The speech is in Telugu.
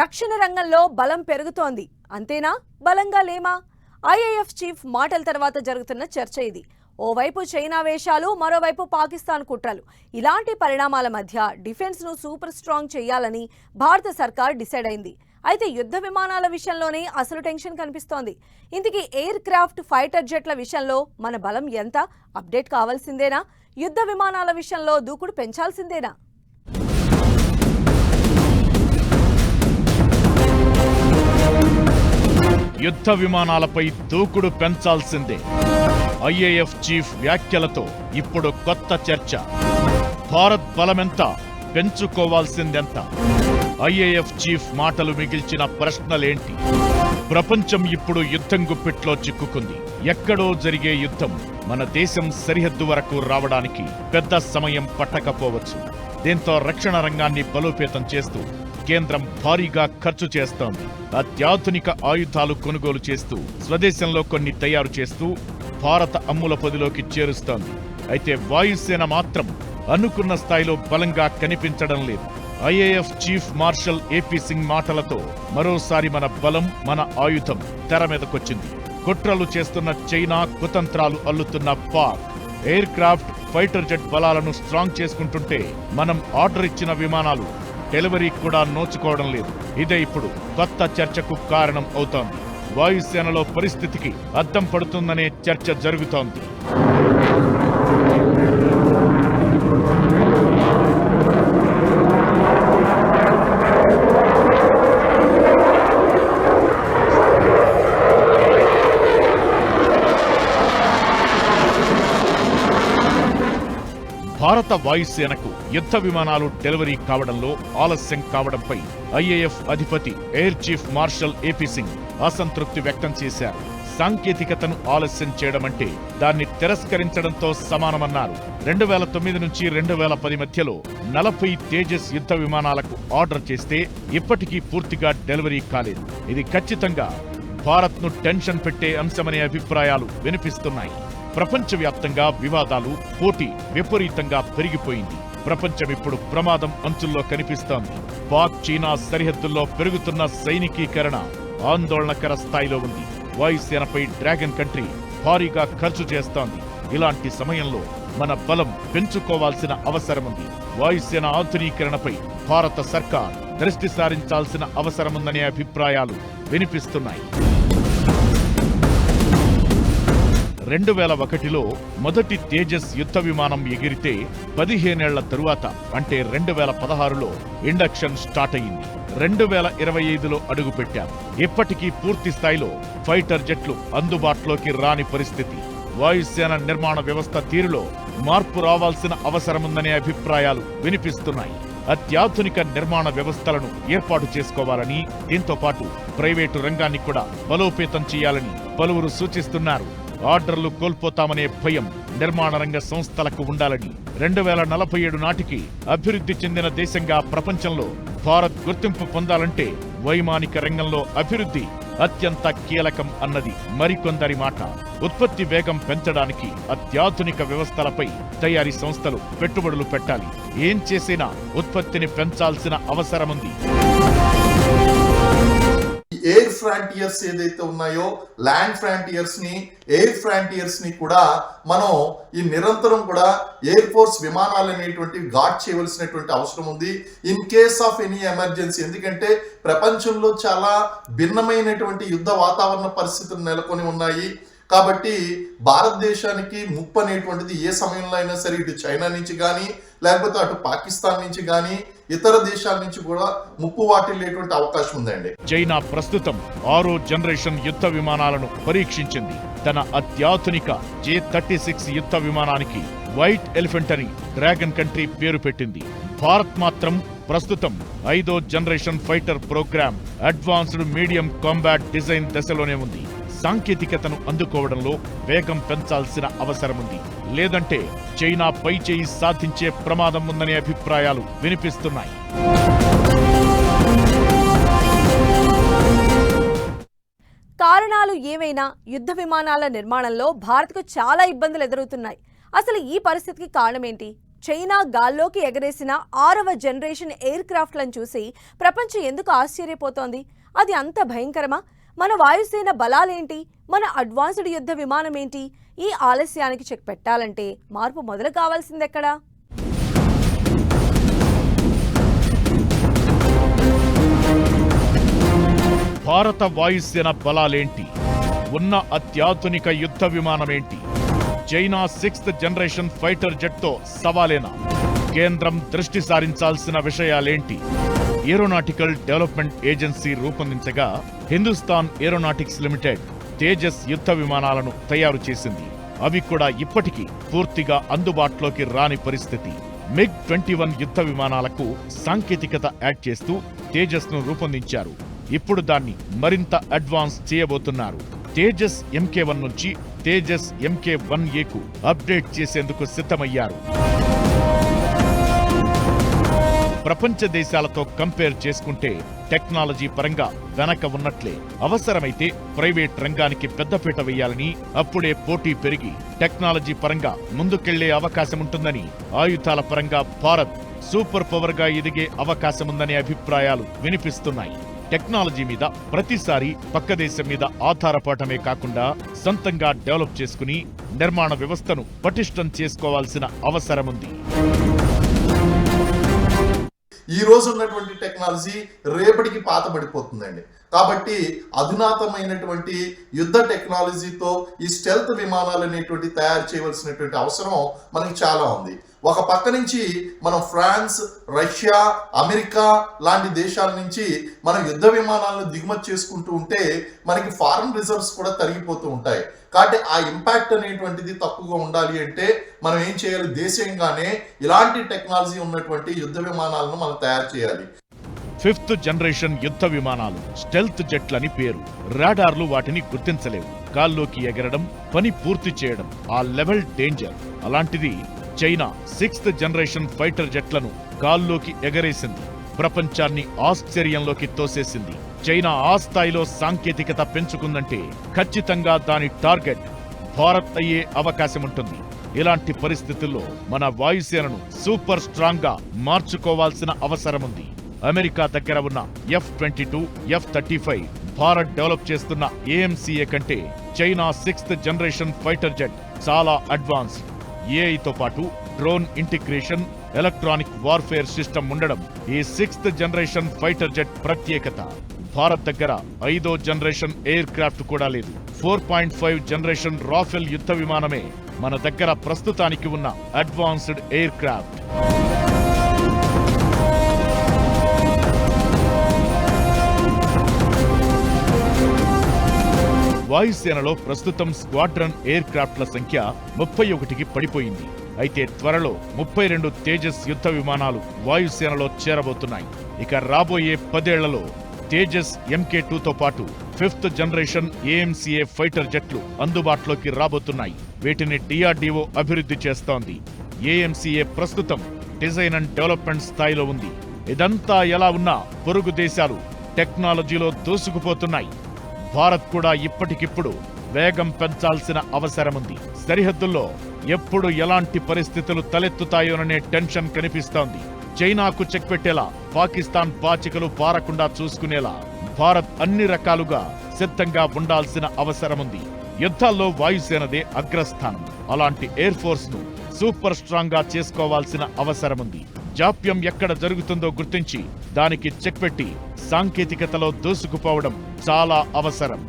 రక్షణ రంగంలో బలం పెరుగుతోంది. అంతేనా? బలంగా లేమా? ఐఏఎఫ్ చీఫ్ మాటల తర్వాత జరుగుతున్న చర్చ ఇది. ఓవైపు చైనా వేషాలు మరోవైపు పాకిస్తాన్ కుట్రలు. ఇలాంటి పరిణామాల మధ్య డిఫెన్స్ను సూపర్ స్ట్రాంగ్ చేయాలని భారత సర్కార్ డిసైడ్ అయింది. అయితే యుద్ధ విమానాల విషయంలోనే అసలు టెన్షన్ కనిపిస్తోంది. ఇందుకే ఎయిర్ క్రాఫ్ట్ ఫైటర్ జెట్ల విషయంలో మన బలం ఎంత? అప్డేట్ కావాల్సిందేనా? యుద్ధ విమానాల విషయంలో దూకుడు పెంచాల్సిందేనా? యుద్ధ విమానాలపై దూకుడు పెంచాల్సిందే. ఐఏఎఫ్ చీఫ్ వ్యాఖ్యలతో ఇప్పుడు కొత్త చర్చ. భారత్ బలమెంత పెంచుకోవాల్సిందెంత? ఐఏఎఫ్ చీఫ్ మాటలు మిగిల్చిన ప్రశ్నలేంటి? ప్రపంచం ఇప్పుడు యుద్ధం గుప్పిట్లో చిక్కుకుంది. ఎక్కడో జరిగే యుద్ధం మన దేశం సరిహద్దు వరకు రావడానికి పెద్ద సమయం పట్టకపోవచ్చు. దీంతో రక్షణ రంగాన్ని బలోపేతం చేస్తూ కేంద్రం భారీగా ఖర్చు చేస్తోంది అత్యాధునిక ఆయుధాలు కొనుగోలు చేస్తూ స్వదేశంలో కొన్ని తయారు చేస్తూ భారత అమ్ముల పదిలోకి చేరుస్తోంది అయితే వాయుసేన మాత్రం అనుకున్న స్థాయిలో బలంగా కనిపించడం లేదు. IAF chief marshal AP Singh మాటలతో మరోసారి మన బలం మన ఆయుధం తెర మీదకొచ్చింది. కుట్రలు చేస్తున్న చైనా కుతంత్రాలు అల్లుతున్న Pak. Aircraft fighter jet బలాలను స్ట్రాంగ్ చేసుకుంటుంటే మనం ఆర్డర్ ఇచ్చిన విమానాలు డెలివరీ కూడా నోచుకోవడం లేదు. ఇదే ఇప్పుడు కొత్త చర్చకు కారణం అవుతోంది. వాయుసేనలో పరిస్థితికి అద్దం పడుతుందనే చర్చ జరుగుతోంది. భారత వాయుసేనకు యుద్ధ విమానాలు డెలివరీ కావడంలో ఆలస్యం కావడంపై ఐఏఎఫ్ అధిపతి air chief marshal AP Singh అసంతృప్తి వ్యక్తం చేశారు. సాంకేతికతను ఆలస్యం చేయడమంటే దాన్ని తిరస్కరించడంతో సమానమన్నారు. రెండు వేల తొమ్మిది నుంచి రెండు వేల పది మధ్యలో నలభై తేజస్ యుద్ధ విమానాలకు ఆర్డర్ చేస్తే ఇప్పటికీ పూర్తిగా డెలివరీ కాలేదు. ఇది ఖచ్చితంగా భారత్ను టెన్షన్ పెట్టే అంశమనే అభిప్రాయాలు వినిపిస్తున్నాయి. ప్రపంచవ్యాప్తంగా వివాదాలు పోటీ విపరీతంగా పెరిగిపోయింది. ప్రపంచం ఇప్పుడు ప్రమాదం అంచుల్లో కనిపిస్తోంది. పాక్ చైనా సరిహద్దుల్లో పెరుగుతున్న సైనికీకరణ ఆందోళనకర స్థాయిలో ఉంది. వాయుసేనపై డ్రాగన్ కంట్రీ భారీగా ఖర్చు చేస్తోంది. ఇలాంటి సమయంలో మన బలం పెంచుకోవాల్సిన అవసరముంది వాయుసేన ఆధునీకరణపై భారత సర్కార్ దృష్టి సారించాల్సిన అవసరముందనే అభిప్రాయాలు వినిపిస్తున్నాయి. రెండు వేల ఒకటిలో మొదటి తేజస్ యుద్ధ విమానం ఎగిరితే పదిహేనేళ్ళ తరువాత అంటే రెండు వేల పదహారులో ఇండక్షన్ స్టార్ట్ అయింది. రెండు వేల ఇరవై ఐదులో అడుగుపెట్టాం. ఇప్పటికీ పూర్తి స్థాయిలో ఫైటర్ జెట్లు అందుబాటులోకి రాని పరిస్థితి. వాయుసేన నిర్మాణ వ్యవస్థ తీరులో మార్పు రావాల్సిన అవసరముందనే అభిప్రాయాలు వినిపిస్తున్నాయి. అత్యాధునిక నిర్మాణ వ్యవస్థలను ఏర్పాటు చేసుకోవాలని దీంతో పాటు ప్రైవేటు రంగాన్ని కూడా బలోపేతం చేయాలని పలువురు సూచిస్తున్నారు. ఆర్డర్లు కోల్పోతామనే భయం నిర్మాణ రంగ సంస్థలకు ఉండాలని రెండు వేల నలభై ఏడు నాటికి అభివృద్ధి చెందిన దేశంగా ప్రపంచంలో భారత్ గుర్తింపు పొందాలంటే వైమానిక రంగంలో అభివృద్ధి అత్యంత కీలకం అన్నది మరికొందరి మాట. ఉత్పత్తి వేగం పెంచడానికి అత్యాధునిక వ్యవస్థలపై తయారీ సంస్థలు పెట్టుబడులు పెట్టాలి. ఏం చేసినా ఉత్పత్తిని పెంచాల్సిన అవసరముంది. ఎయిర్ ఫ్రాంటియర్స్ ఏదైతే ఉన్నాయో ల్యాండ్ ఫ్రాంటియర్స్ని ఎయిర్ ఫ్రాంటియర్స్ని కూడా మనం ఈ నిరంతరం కూడా ఎయిర్ ఫోర్స్ విమానాలు అనేటువంటివి గాడ్ చేయవలసినటువంటి అవసరం ఉంది. In case of any emergency ఎందుకంటే ప్రపంచంలో చాలా భిన్నమైనటువంటి యుద్ధ వాతావరణ పరిస్థితులు నెలకొని ఉన్నాయి. కాబట్టి భారతదేశానికి ముప్పు అనేటువంటిది ఏ సమయంలో అయినా సరే ఇటు చైనా నుంచి కానీ లేకపోతే అటు పాకిస్తాన్ నుంచి కానీ ఇతర దేశాల నుంచి కూడా ముప్పు వాటిల్లేటువంటి అవకాశం ఉందండి. చైనా ప్రస్తుతం ఆరో జనరేషన్ యుద్ధ విమానాలను పరీక్షించింది. తన అత్యాధునిక జే థర్టీ సిక్స్ యుద్ధ విమానానికి వైట్ ఎలిఫెంట్ అని డ్రాగన్ కంట్రీ పేరు పెట్టింది. భారత్ మాత్రం ప్రస్తుతం ఐదో generation fighter program advanced medium combat design దశలోనే ఉంది. సాంకేతికతను అందుకోవడంలో వేగం పెంచాల్సిన అవసరముంది. లేదంటే చైనా పై చేయి సాధించే ప్రమాదం ఉందనే అభిప్రాయాలు వినిపిస్తున్నాయి. కారణాలు ఏవైనా యుద్ధ విమానాల నిర్మాణంలో భారత్కు చాలా ఇబ్బందులు ఎదురవుతున్నాయి. అసలు ఈ పరిస్థితికి కారణమేంటి? చైనా గాల్లోకి ఎగరేసిన ఆరవ జనరేషన్ ఎయిర్ క్రాఫ్ట్లను చూసి ప్రపంచం ఎందుకు ఆశ్చర్యపోతోంది? అది అంత భయంకరమా? మన వాయుసేన బలాలేంటి? మన అడ్వాన్స్డ్ యుద్ధ విమానం ఏంటి ఈ ఆలస్యానికి చెక్ పెట్టాలంటే మార్పు మొదలు కావాల్సిందెక్కడా? భారత వాయుసేన బలాలేంటి? ఉన్న అత్యాధునిక యుద్ధ విమానమేంటి? చైనా సిక్స్త్ జనరేషన్ ఫైటర్ జెట్తో సవాలేనా? కేంద్రం దృష్టి సారించాల్సిన విషయాలేంటి? ఏరోనాటికల్ డెవలప్మెంట్ ఏజెన్సీ రూపొందించగా హిందుస్థాన్ ఏరోనాటిక్స్ లిమిటెడ్ తేజస్ యుద్ధ విమానాలను తయారు చేసింది. అవి కూడా ఇప్పటికీ పూర్తిగా అందుబాటులోకి రాని పరిస్థితి. మిగ్ ట్వంటీ వన్ యుద్ధ విమానాలకు సాంకేతికత యాడ్ చేస్తూ తేజస్ను రూపొందించారు. ఇప్పుడు దాన్ని మరింత అడ్వాన్స్ చేయబోతున్నారు. తేజస్ ఎంకే వన్ నుంచి తేజస్ ఎంకే వన్ ఏకు అప్డేట్ చేసేందుకు సిద్ధమయ్యారు. ప్రపంచ దేశాలతో కంపేర్ చేసుకుంటే టెక్నాలజీ పరంగా వెనక ఉన్నట్లే. అవసరమైతే ప్రైవేట్ రంగానికి పెద్దపీట వేయాలని అప్పుడే పోటీ పెరిగి టెక్నాలజీ పరంగా ముందుకెళ్ళే అవకాశముంటుందని ఆయుధాల పరంగా భారత్ సూపర్ పవర్గా ఎదిగే అవకాశముందనే అభిప్రాయాలు వినిపిస్తున్నాయి. టెక్నాలజీ మీద ప్రతిసారి పక్క దేశం మీద ఆధారపడటమే కాకుండా సొంతంగా డెవలప్ చేసుకుని నిర్మాణ వ్యవస్థను పటిష్టం చేసుకోవాల్సిన అవసరముంది. ఈ రోజు ఉన్నటువంటి టెక్నాలజీ రేపటికి పాతబడిపోతుందండి. కాబట్టి అధునాతమైనటువంటి యుద్ధ టెక్నాలజీతో ఈ స్టెల్త్ విమానాలు అనేటువంటి తయారు చేయవలసినటువంటి అవసరం మనకి చాలా ఉంది. ఒక పక్క నుంచి మనం ఫ్రాన్స్ రష్యా అమెరికా లాంటి దేశాల నుంచి మనం యుద్ధ విమానాలను దిగుమతి చేసుకుంటూ ఉంటే మనకి ఫారెన్ రిజర్వ్స్ కూడా తరిగిపోతూ ఉంటాయి. కాబట్టి ఆ ఇంపాక్ట్ అనేటువంటిది తక్కువగా ఉండాలి అంటే మనం ఏం చేయాలి? దేశీయంగానే ఇలాంటి టెక్నాలజీ ఉన్నటువంటి యుద్ధ విమానాలను మనం తయారు చేయాలి. ఫిఫ్త్ జనరేషన్ యుద్ధ విమానాలు స్టెల్త్ జెట్లని పేరు. రాడార్లు వాటిని గుర్తించలేవు. గాల్లోకి ఎగరడం పని పూర్తి చేయడం ఆ లెవెల్ డేంజర్ అలాంటిది చైనా సిక్స్త్ జనరేషన్ ఫైటర్ జెట్లను గాల్లోకి ఎగరేసింది. ప్రపంచాన్ని ఆశ్చర్యంలోకి తోసేసింది. చైనా ఆ స్థాయిలో సాంకేతికత పెంచుకుందంటే ఖచ్చితంగా దాని టార్గెట్ భారత్ అయ్యే అవకాశం ఉంటుంది. ఇలాంటి పరిస్థితుల్లో మన వాయుసేనను సూపర్ స్ట్రాంగ్గా మార్చుకోవాల్సిన అవసరముంది అమెరికా దగ్గర ఉన్న F twenty two F thirty five Bharat develop చేస్తున్న ఏఎంసీఏ కంటే China sixth generation fighter jet చాలా అడ్వాన్స్డ్. ఏఐతో పాటు drone integration electronic warfare system ఉండడం ఈ సిక్స్త్ జనరేషన్ ఫైటర్ జెట్ ప్రత్యేకత. భారత్ దగ్గర ఐదో జనరేషన్ ఎయిర్ క్రాఫ్ట్ కూడా లేదు. Four point five generation Rafale యుద్ధ విమానమే మన దగ్గర ప్రస్తుతానికి ఉన్న అడ్వాన్స్డ్ ఎయిర్ క్రాఫ్ట్ వాయుసేనలో ప్రస్తుతం స్క్వాడ్రన్ ఎయిర్ క్రాఫ్ట్ల సంఖ్య ముప్పై ఒకటికి పడిపోయింది. అయితే త్వరలో ముప్పై రెండు తేజస్ యుద్ధ విమానాలు వాయుసేనలో చేరబోతున్నాయి. ఇక రాబోయే పదేళ్ళలో తేజస్ ఎంకే టూతో పాటు ఫిఫ్త్ జనరేషన్ ఏఎంసీఏ ఫైటర్ జెట్లు అందుబాటులోకి రాబోతున్నాయి. వీటిని డిఆర్డీఓ అభివృద్ధి చేస్తోంది. ఏఎంసీఏ ప్రస్తుతం డిజైన్ అండ్ డెవలప్మెంట్ స్థాయిలో ఉంది. ఇదంతా ఎలా ఉన్నా పొరుగు దేశాలు టెక్నాలజీలో దూసుకుపోతున్నాయి. భారత్ కూడా ఇప్పటికిప్పుడు వేగం పెంచాల్సిన అవసరముంది. సరిహద్దుల్లో ఎప్పుడు ఎలాంటి పరిస్థితులు తలెత్తుతాయోననే టెన్షన్ కనిపిస్తోంది. చైనాకు చెక్ పెట్టేలా పాకిస్తాన్ పాచికలు పారకుండా చూసుకునేలా భారత్ అన్ని రకాలుగా సిద్ధంగా ఉండాల్సిన అవసరముంది. యుద్ధాల్లో వాయుసేనదే అగ్రస్థానం. అలాంటి ఎయిర్ ఫోర్స్ను సూపర్ స్ట్రాంగ్గా చేసుకోవాల్సిన అవసరముంది. జాప్యం ఎక్కడ జరుగుతుందో గుర్తించి దానికి చెక్ పెట్టి సాంకేతికతలో దూసుకుపోవడం చాలా అవసరం.